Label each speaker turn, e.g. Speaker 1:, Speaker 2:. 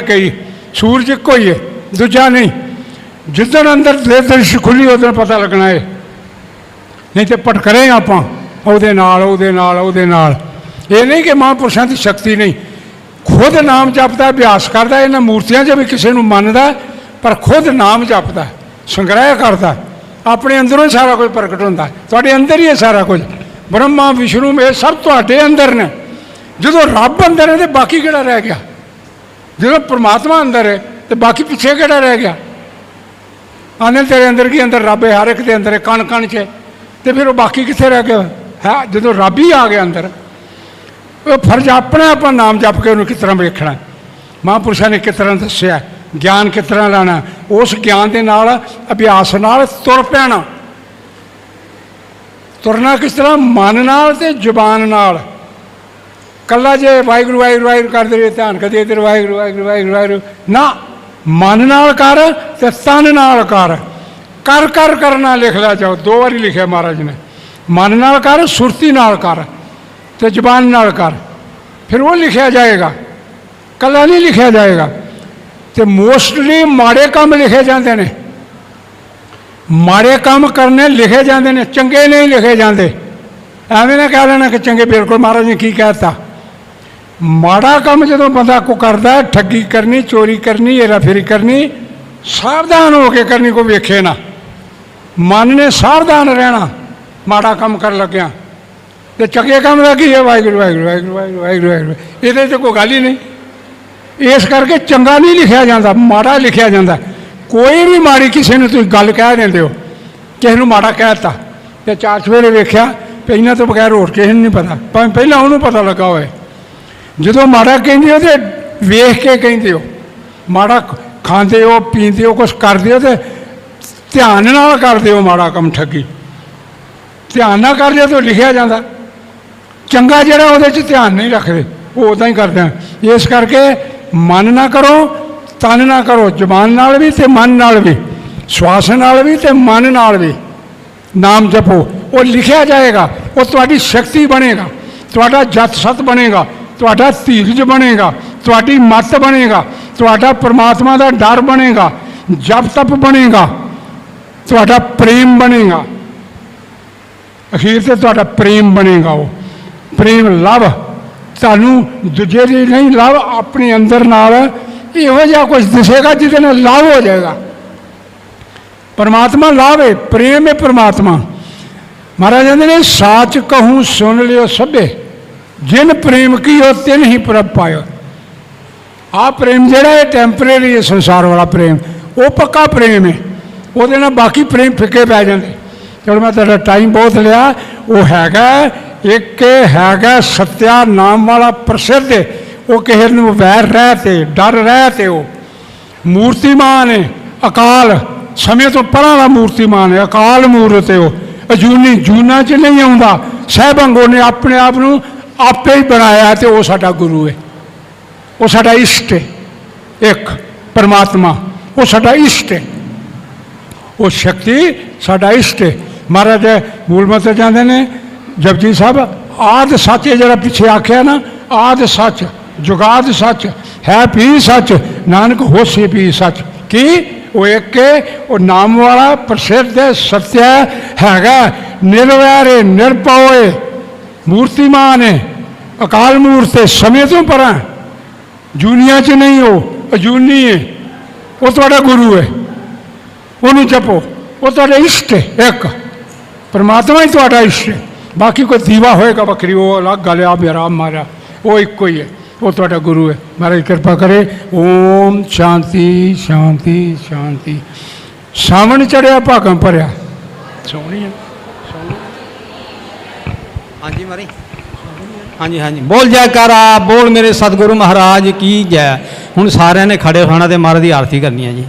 Speaker 1: ਕਈ ਸੂਰਜ ਇੱਕੋ ਹੀ ਹੈ, ਦੂਜਾ ਨਹੀਂ। ਜਿੱਦਣ ਅੰਦਰ ਦੇ ਖੁੱਲੀ ਉਦੋਂ ਪਤਾ ਲੱਗਣਾ ਹੈ ਨਹੀਂ ਤੇ ਭਟਕਰੇ ਆਪਾਂ, ਉਹਦੇ ਨਾਲ ਉਹਦੇ ਨਾਲ ਉਹਦੇ ਨਾਲ। ਇਹ ਨਹੀਂ ਕਿ ਮਹਾਂਪੁਰਸ਼ਾਂ ਦੀ ਸ਼ਕਤੀ ਨਹੀਂ। ਖੁਦ ਨਾਮ ਜਪਦਾ, ਅਭਿਆਸ ਕਰਦਾ, ਇਹਨਾਂ ਮੂਰਤੀਆਂ 'ਚ ਵੀ ਕਿਸੇ ਨੂੰ ਮੰਨਦਾ, ਪਰ ਖੁਦ ਨਾਮ ਜਪਦਾ, ਸੰਗ੍ਰਹਿ ਕਰਦਾ। ਆਪਣੇ ਅੰਦਰੋਂ ਹੀ ਸਾਰਾ ਕੁਝ ਪ੍ਰਗਟ ਹੁੰਦਾ। ਤੁਹਾਡੇ ਅੰਦਰ ਹੀ ਹੈ ਸਾਰਾ ਕੁਝ। ਬ੍ਰਹਮਾ, ਵਿਸ਼ਨੂੰ, ਇਹ ਸਭ ਤੁਹਾਡੇ ਅੰਦਰ ਨੇ। ਜਦੋਂ ਰੱਬ ਅੰਦਰ ਹੈ ਤੇ ਬਾਕੀ ਕਿਹੜਾ ਰਹਿ ਗਿਆ? ਜਦੋਂ ਪ੍ਰਮਾਤਮਾ ਅੰਦਰ ਹੈ ਤੇ ਬਾਕੀ ਪਿੱਛੇ ਕਿਹੜਾ ਰਹਿ ਗਿਆ? ਆਨੇ ਤੇਰੇ ਅੰਦਰ ਕੀ ਅੰਦਰ? ਰੱਬ ਹੈ, ਹਰ ਇੱਕ ਦੇ ਅੰਦਰ ਹੈ, ਕਣ ਕਣ 'ਚ ਹੈ। ਤੇ ਫਿਰ ਉਹ ਬਾਕੀ ਕਿੱਥੇ ਰਹਿ ਗਿਆ? ਹੈ, ਜਦੋਂ ਰੱਬ ਹੀ ਆ ਗਿਆ ਅੰਦਰ, ਉਹ ਫਰਜ਼ ਆਪਣਾ ਆਪਾਂ ਨਾਮ ਜਪ ਕੇ ਉਹਨੂੰ ਕਿਸ ਤਰ੍ਹਾਂ ਵੇਖਣਾ? ਮਹਾਂਪੁਰਸ਼ਾਂ ਨੇ ਕਿਸ ਤਰ੍ਹਾਂ ਦੱਸਿਆ? ਗਿਆਨ ਕਿਸ ਤਰ੍ਹਾਂ ਲੈਣਾ? ਉਸ ਗਿਆਨ ਦੇ ਨਾਲ ਅਭਿਆਸ ਨਾਲ ਤੁਰ ਪੈਣਾ। ਤੁਰਨਾ ਕਿਸ ਤਰ੍ਹਾਂ? ਮਨ ਨਾਲ ਤੇ ਜ਼ੁਬਾਨ ਨਾਲ। ਕੱਲਾ ਜੇ ਵਾਹਿਗੁਰੂ ਵਾਹਿਗੁਰੂ ਵਾਹਿਗੁਰੂ ਕਰਦੇ ਰਹੇ ਧਿਆਨ ਕਦੇ ਇਧਰ ਵਾਹਿਗੁਰੂ ਵਾਹਿਗੁਰੂ ਵਾਹਿਗੁਰੂ ਵਾਹਿਗੁਰੂ ਨਾ ਮਨ ਨਾਲ ਕਰ ਤੇ ਤਨ ਨਾਲ ਕਰ ਕਰ ਕਰ ਕਰਨਾ ਲਿਖ ਲਿਆ ਜਾਓ ਦੋ ਵਾਰੀ ਲਿਖਿਆ ਮਹਾਰਾਜ ਨੇ ਮਨ ਨਾਲ ਕਰ ਸੁਰਤੀ ਨਾਲ ਕਰ ਤੇ ਜ਼ੁਬਾਨ ਨਾਲ ਕਰ ਫਿਰ ਉਹ ਲਿਖਿਆ ਜਾਏਗਾ ਕੱਲਾ ਨਹੀਂ ਲਿਖਿਆ ਜਾਏਗਾ ਤੇ ਮੋਸਟਲੀ ਮਾੜੇ ਕੰਮ ਲਿਖੇ ਜਾਂਦੇ ਨੇ ਮਾੜੇ ਕੰਮ ਕਰਨੇ ਲਿਖੇ ਜਾਂਦੇ ਨੇ ਚੰਗੇ ਨਹੀਂ ਲਿਖੇ ਜਾਂਦੇ ਐਵੇਂ ਨਾ ਕਹਿ ਲੈਣਾ ਕਿ ਚੰਗੇ ਬਿਲਕੁਲ ਮਹਾਰਾਜ ਨੇ ਕੀ ਕਹਿਤਾ ਮਾੜਾ ਕੰਮ ਜਦੋਂ ਬੰਦਾ ਕੋ ਕਰਦਾ, ਠੱਗੀ ਕਰਨੀ, ਚੋਰੀ ਕਰਨੀ, ਹੇਰਾਫੇਰੀ ਕਰਨੀ, ਸਾਵਧਾਨ ਹੋ ਕੇ ਕਰਨੀ ਕੋ ਵੇਖੇ ਨਾ। ਮਨ ਨੇ ਸਾਵਧਾਨ ਰਹਿਣਾ, ਮਾੜਾ ਕੰਮ ਕਰਨ ਲੱਗਿਆ। ਤੇ ਚੰਗੇ ਕੰਮ ਦਾ ਕੀ ਹੈ? ਵਾਹਿਗੁਰੂ ਵਾਹਿਗੁਰੂ ਵਾਹਿਗੁਰੂ ਵਾਹਿਗੁਰੂ ਵਾਹਿਗੁਰੂ ਵਾਹਿਗੁਰੂ। ਇਹਦੇ 'ਚ ਕੋਈ ਗੱਲ ਹੀ ਨਹੀਂ। ਇਸ ਕਰਕੇ ਚੰਗਾ ਨਹੀਂ ਲਿਖਿਆ ਜਾਂਦਾ, ਮਾੜਾ ਲਿਖਿਆ ਜਾਂਦਾ। ਕੋਈ ਵੀ ਮਾੜੀ ਕਿਸੇ ਨੂੰ ਤੁਸੀਂ ਗੱਲ ਕਹਿ ਦਿੰਦੇ ਹੋ, ਕਿਸੇ ਨੂੰ ਮਾੜਾ ਕਹਿਤਾ ਤੇ ਚਾਰ ਸਵੇਰੇ ਵੇਖਿਆ ਵੀ ਇਹਨਾਂ ਤੋਂ ਬਗੈਰ ਹੋਰ ਕਿਸੇ ਨੂੰ ਨਹੀਂ ਪਤਾ। ਭਾਵੇਂ ਪਹਿਲਾਂ ਉਹਨੂੰ ਪਤਾ ਲੱਗਾ ਹੋਵੇ। ਜਦੋਂ ਮਾੜਾ ਕਹਿੰਦੇ ਹੋ ਤੇ ਵੇਖ ਕੇ ਕਹਿੰਦੇ ਹੋ ਮਾੜਾ ਖਾਂਦੇ ਹੋ ਪੀਂਦੇ ਹੋ ਕੁਝ ਕਰਦੇ ਹੋ ਤੇ ਧਿਆਨ ਨਾਲ ਕਰਦੇ ਹੋ ਮਾੜਾ ਕੰਮ ਠੱਗੀ ਧਿਆਨ ਨਾਲ ਕਰਦੇ ਤਾਂ ਲਿਖਿਆ ਜਾਂਦਾ ਚੰਗਾ ਜਿਹੜਾ ਉਹਦੇ 'ਚ ਧਿਆਨ ਨਹੀਂ ਰੱਖਦੇ ਉਹ ਉਦਾਂ ਹੀ ਕਰਦੇ ਆ ਇਸ ਕਰਕੇ ਮਨ ਨਾ ਕਰੋ ਤਨ ਨਾ ਕਰੋ ਜ਼ੁਬਾਨ ਨਾਲ ਵੀ ਤੇ ਮਨ ਨਾਲ ਵੀ ਸਵਾਸ ਨਾਲ ਵੀ ਤੇ ਮਨ ਨਾਲ ਵੀ ਨਾਮ ਜਪੋ ਉਹ ਲਿਖਿਆ ਜਾਏਗਾ ਉਹ ਤੁਹਾਡੀ ਸ਼ਕਤੀ ਬਣੇਗਾ ਤੁਹਾਡਾ ਜਤ ਸਤ ਬਣੇਗਾ ਤੁਹਾਡਾ ਧੀਰਜ ਬਣੇਗਾ ਤੁਹਾਡੀ ਮੱਤ ਬਣੇਗਾ ਤੁਹਾਡਾ ਪ੍ਰਮਾਤਮਾ ਦਾ ਡਰ ਬਣੇਗਾ ਜਪ ਤਪ ਬਣੇਗਾ ਤੁਹਾਡਾ ਪ੍ਰੇਮ ਬਣੇਗਾ ਅਖੀਰ ਤੇ ਤੁਹਾਡਾ ਪ੍ਰੇਮ ਬਣੇਗਾ ਉਹ ਪ੍ਰੇਮ ਲਵ ਤੁਹਾਨੂੰ ਦੂਜੇ ਦੀ ਨਹੀਂ ਲਵ ਆਪਣੇ ਅੰਦਰ ਨਾਲ ਇਹੋ ਜਿਹਾ ਕੁਝ ਦਿਸੇਗਾ ਜਿਹਦੇ ਨਾਲ ਲਵ ਹੋ ਜਾਏਗਾ ਪਰਮਾਤਮਾ ਲਾਭ ਹੈ ਪ੍ਰੇਮ ਹੈ ਪਰਮਾਤਮਾ ਮਹਾਰਾਜ ਕਹਿੰਦੇ ਨੇ ਸਾਚ ਕਹੂੰ ਸੁਣ ਲਿਓ ਸਭੇ ਜਿਨ ਪ੍ਰੇਮ ਕੀਓ ਤਿਨ ਹੀ ਪ੍ਰਭ ਪਾਇਓ। ਆ ਪ੍ਰੇਮ ਜਿਹੜਾ ਹੈ ਟੈਂਪਰੇਰੀ ਹੈ ਸੰਸਾਰ ਵਾਲਾ ਪ੍ਰੇਮ, ਉਹ ਪੱਕਾ ਪ੍ਰੇਮ ਹੈ। ਉਹਦੇ ਨਾਲ ਬਾਕੀ ਪ੍ਰੇਮ ਫਿੱਕੇ ਪੈ ਜਾਂਦੇ। ਚਲੋ ਮੈਂ ਤੁਹਾਡਾ ਟਾਈਮ ਬਹੁਤ ਲਿਆ। ਉਹ ਹੈਗਾ, ਇੱਕ ਹੈਗਾ ਸਤਿਆ ਨਾਮ ਵਾਲਾ ਪ੍ਰਸਿੱਧ ਉਹ ਕਿਸੇ ਨੂੰ ਵੈਰ ਰਹਿ ਤੇ, ਡਰ ਰਹਿ ਤੇ ਉਹ। ਮੂਰਤੀਮਾਨ ਹੈ, ਅਕਾਲ। ਸਮੇਂ ਤੋਂ ਪਰਾਂ ਦਾ ਮੂਰਤੀਮਾਨ ਹੈ, ਅਕਾਲ ਮੂਰਤ ਹੈ ਉਹ। ਅਜੂਨੀ ਜੂਨਾ ਚ ਨਹੀਂ ਆਉਂਦਾ। ਸਹਿਬੰਗੋ ਨੇ ਆਪਣੇ ਆਪ ਨੂੰ ਆਪੇ ਹੀ ਬਣਾਇਆ ਤੇ ਉਹ ਸਾਡਾ ਗੁਰੂ ਹੈ। ਉਹ ਸਾਡਾ ਇਸ਼ਟ ਹੈ। ਇੱਕ ਪਰਮਾਤਮਾ ਉਹ ਸਾਡਾ ਇਸ਼ਟ ਹੈ। ਉਹ ਸ਼ਕਤੀ ਸਾਡਾ ਇਸ਼ਟ ਹੈ। ਮਹਾਰਾਜ ਮੂਲ ਮੰਤਰ ਜਾਂਦੇ ਨੇ ਜਪਜੀ ਸਾਹਿਬ ਆਦ ਸੱਚ ਜਿਹੜਾ ਪਿੱਛੇ ਆਖਿਆ ਨਾ ਆਦ ਸੱਚ ਜੁਗਾਦ ਸੱਚ ਹੈ ਵੀ ਸੱਚ ਨਾਨਕ ਹੋਸੀ ਵੀ ਸੱਚ। ਕੀ? ਉਹ ਇੱਕ ਉਹ ਨਾਮ ਵਾਲਾ ਪ੍ਰਸਿੱਧ ਹੈ, ਸਤਿ ਹੈਗਾ। ਨਿਰਵੈਰ ਹੈ, ਨਿਰਭਉ ਹੈ। ਮੂਰਤੀਮਾਨ ਹੈ ਅਕਾਲ ਮੂਰਤ ਹੈ ਸਮੇਂ ਤੋਂ ਪਰਾਂ ਜੂਨੀਆਂ 'ਚ ਨਹੀਂ ਉਹ ਅਜੂਨੀ ਹੈ ਉਹ ਤੁਹਾਡਾ ਗੁਰੂ ਹੈ ਉਹਨੂੰ ਜਪੋ ਉਹ ਤੁਹਾਡਾ ਇਸ਼ਟ ਹੈ ਇੱਕ ਪਰਮਾਤਮਾ ਹੀ ਤੁਹਾਡਾ ਇਸ਼ਟ ਹੈ ਬਾਕੀ ਕੋਈ ਦੀਵਾ ਹੋਏਗਾ ਵੱਖਰੀ ਉਹ ਅਲੱਗ ਗੱਲ ਹੈ ਆ ਮੇਰਾ ਮਾਰਾ ਉਹ ਇੱਕੋ ਹੀ ਹੈ ਉਹ ਤੁਹਾਡਾ ਗੁਰੂ ਹੈ ਮਹਾਰਾਜ ਕਿਰਪਾ ਕਰੇ ਓਮ ਸ਼ਾਂਤੀ ਸ਼ਾਂਤੀ ਸ਼ਾਂਤੀ ਸਾਵਣ ਚੜਿਆ ਭਾਗਾਂ ਭਰਿਆ ਸੋਹਣੀ ਹੈ
Speaker 2: ਹਾਂਜੀ ਮਾਰੀ। ਹਾਂਜੀ ਹਾਂਜੀ। ਬੋਲ ਜੈਕਾਰਾ ਬੋਲ ਮੇਰੇ ਸਤਿਗੁਰੂ ਮਹਾਰਾਜ, ਕੀ ਜੈ। ਹੁਣ ਸਾਰਿਆਂ ਨੇ ਖੜੇ ਹੋਣਾ ਤੇ ਮਹਾਰਾਜ ਦੀ ਆਰਤੀ ਕਰਨੀ ਹੈ ਜੀ।